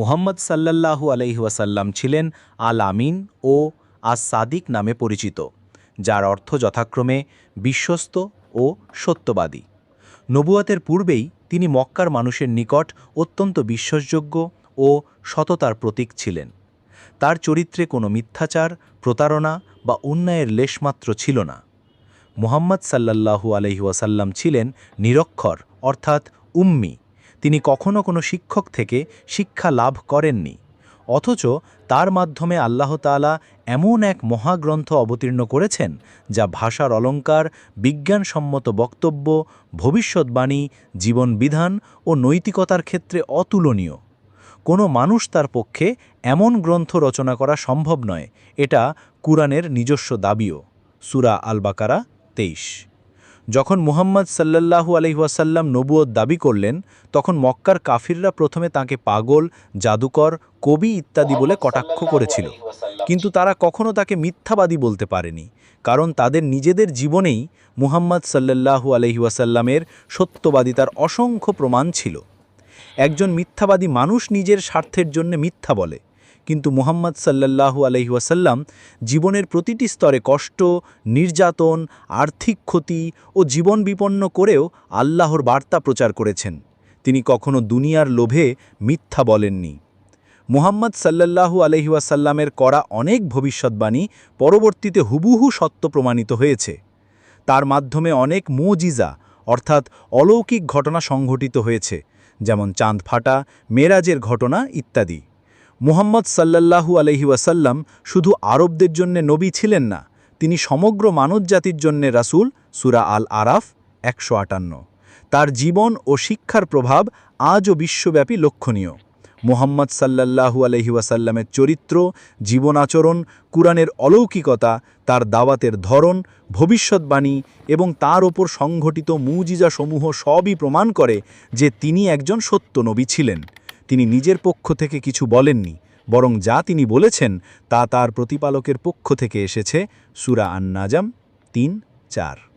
মুহাম্মদ সাল্লাল্লাহু আলহিহাসাল্লাম ছিলেন আল আমিন ও আস সাদিক নামে পরিচিত, যার অর্থ যথাক্রমে বিশ্বস্ত ও সত্যবাদী। নবুয়াতের পূর্বেই তিনি মক্কার মানুষের নিকট অত্যন্ত বিশ্বাসযোগ্য ও সততার প্রতীক ছিলেন। তার চরিত্রে কোনো মিথ্যাচার, প্রতারণা বা অন্যায়ের লেশমাত্র ছিল না। মুহাম্মদ সাল্লাল্লাহু আলহিউসাল্লাম ছিলেন নিরক্ষর, অর্থাৎ উম্মি। তিনি কখনো কোনো শিক্ষক থেকে শিক্ষা লাভ করেননি, অথচ তার মাধ্যমে আল্লাহ তাআলা এমন এক মহাগ্রন্থ অবতীর্ণ করেছেন, যা ভাষার অলঙ্কার, বিজ্ঞানসম্মত বক্তব্য, ভবিষ্যৎবাণী, জীবনবিধান ও নৈতিকতার ক্ষেত্রে অতুলনীয়। কোনো মানুষ তার পক্ষে এমন গ্রন্থ রচনা করা সম্ভব নয়, এটা কুরআনের নিজস্ব দাবিও। সুরা আল বাকারা তেইশ। যখন মুহাম্মদ সাল্লাল্লাহু আলহিহাসাল্লাম নবুয়ত দাবি করলেন তখন মক্কার কাফিররা প্রথমে তাকে পাগল জাদুকর কবি ইত্যাদি বলে কটাক্ষ করেছিল। কিন্তু তারা কখনো তাকে মিথ্যাবাদী বলতে পারেনি কারণ তাদের নিজেদের জীবনেই মুহাম্মদ সাল্লাল্লাহু আলহিহাসাল্লামের সত্যবাদিতার অসংখ্য প্রমাণ ছিল। একজন মিথ্যাবাদী মানুষ নিজের স্বার্থের জন্য মিথ্যা বলে। কিন্তু মুহাম্মদ সাল্লাল্লাহু আলহিহাসাল্লাম জীবনের প্রতিটি স্তরে কষ্ট, নির্যাতন, আর্থিক ক্ষতি ও জীবন বিপন্ন করেও আল্লাহর বার্তা প্রচার করেছেন। তিনি কখনো দুনিয়ার লোভে মিথ্যা বলেননি। মুহাম্মদ সাল্লাল্লাহু আলহিউসাল্লামের করা অনেক ভবিষ্যৎবাণী পরবর্তীতে হুবহু সত্য প্রমাণিত হয়েছে। তার মাধ্যমে অনেক মুজিজা, অর্থাৎ অলৌকিক ঘটনা সংঘটিত হয়েছে, যেমন চাঁদ ফাটা, মেরাজের ঘটনা ইত্যাদি। মুহাম্মদ সাল্লাল্লাহু আলহি ওয়াসাল্লাম শুধু আরবদের জন্য নবী ছিলেন না, তিনি সমগ্র মানবজাতির জন্যে রাসূল সুরা আল আরাফ একশো আটান্ন। তার জীবন ও শিক্ষার প্রভাব আজও বিশ্বব্যাপী লক্ষণীয়। মুহাম্মদ সাল্লাল্লাহু আলহি ওয়াসাল্লামের চরিত্র, জীবনাচরণ, কুরআনের অলৌকিকতা, তার দাওয়াতের ধরন, ভবিষ্যৎবাণী এবং তার ওপর সংঘটিত মুজিজাসমূহ সবই প্রমাণ করে যে তিনি একজন সত্য নবী ছিলেন। তিনি নিজের পক্ষ থেকে কিছু বলেননি, বরং যা তিনি বলেছেন তা তার প্রতিপালকের পক্ষ থেকে এসেছে, সুরা আন্নাজাম তিন চার।